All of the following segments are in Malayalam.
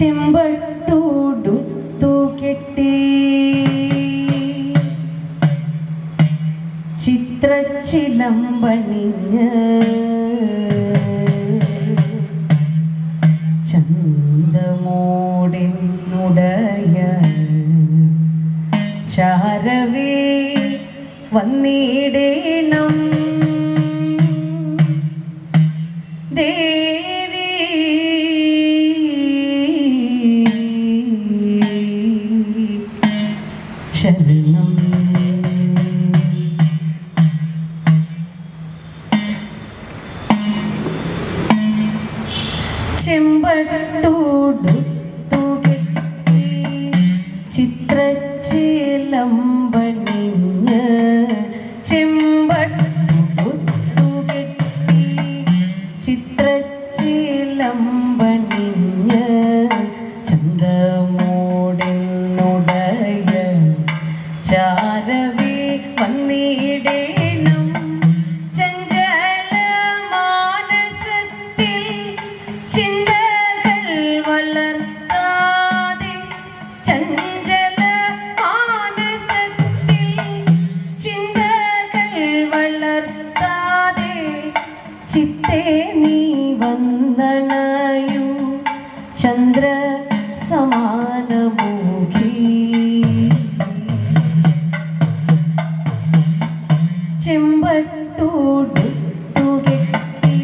ചെമ്പട്ടൂടും തൂക്കെട്ടി. ചിത്രച്ചിലമ്പണിഞ്ഞ് ചന്തമോടിനുടയ ചാരവേ വന്നീടേ ചെമ്പട്ടൂടും ചിത്തേ നീ വന്ദനയു ചന്ദ്ര സമാനമുഖി. ചെമ്പട്ടൂടുത്തുകെട്ടി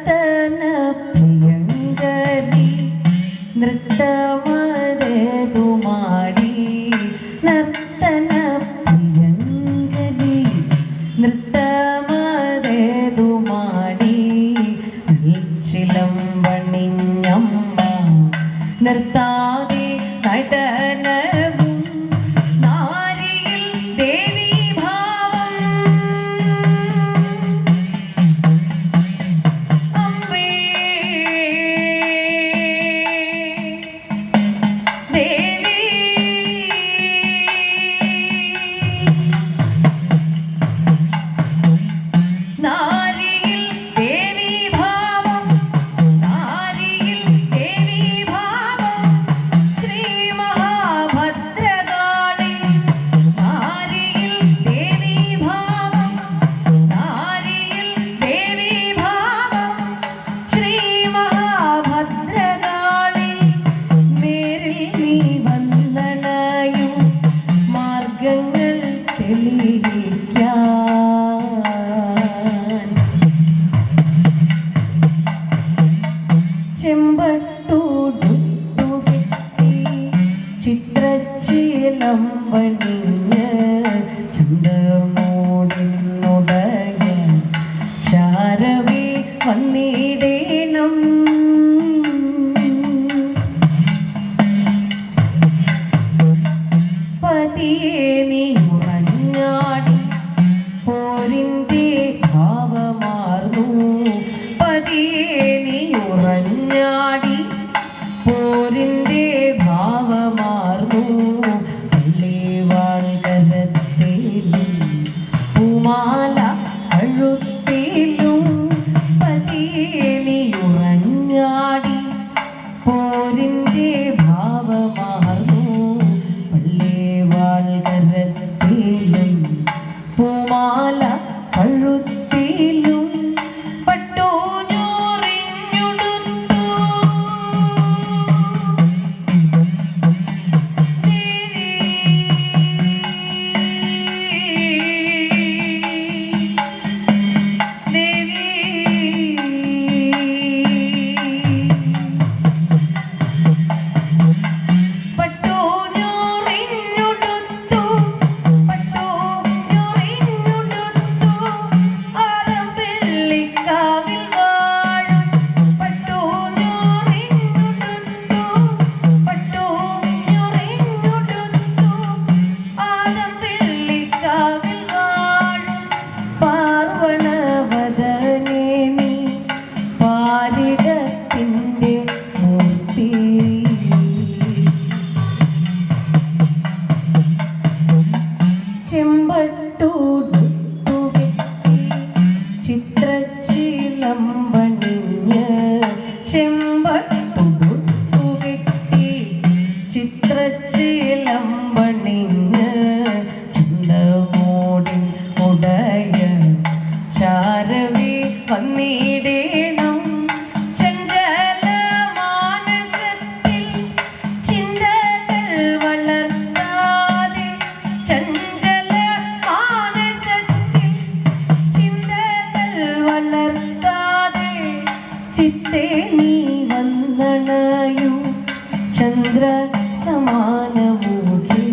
നർത്തന പ്രിയങ്കരി നൃത്തമരതു മാടി നർത്തന പ്രിയങ്കരി നൃത്തമരതു മാടി നെൽച്ചിലം പണിഞ്ഞമ്മ നിർത്താതെ കട ചെമ്പട്ടൂടുകെട്ടി ചിത്രച്ചീലം പണിഞ്ഞ മഞ്ഞാടി പോരിന്റെ ഭാവമാർന്നു. പള്ളിവാൾകരത്തേലും പൂമാല അഴുത്തേലും പതിയണി ഉറഞ്ഞാടി. ജ്ഞാനയു ചന്ദ്ര സമാനമൂഖി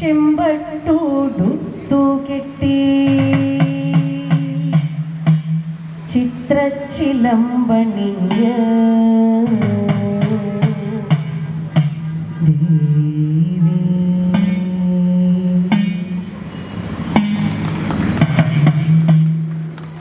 ചെമ്പട്ടോടുത്തു ചിത്രച്ചിലമ്പണിഞ്ഞ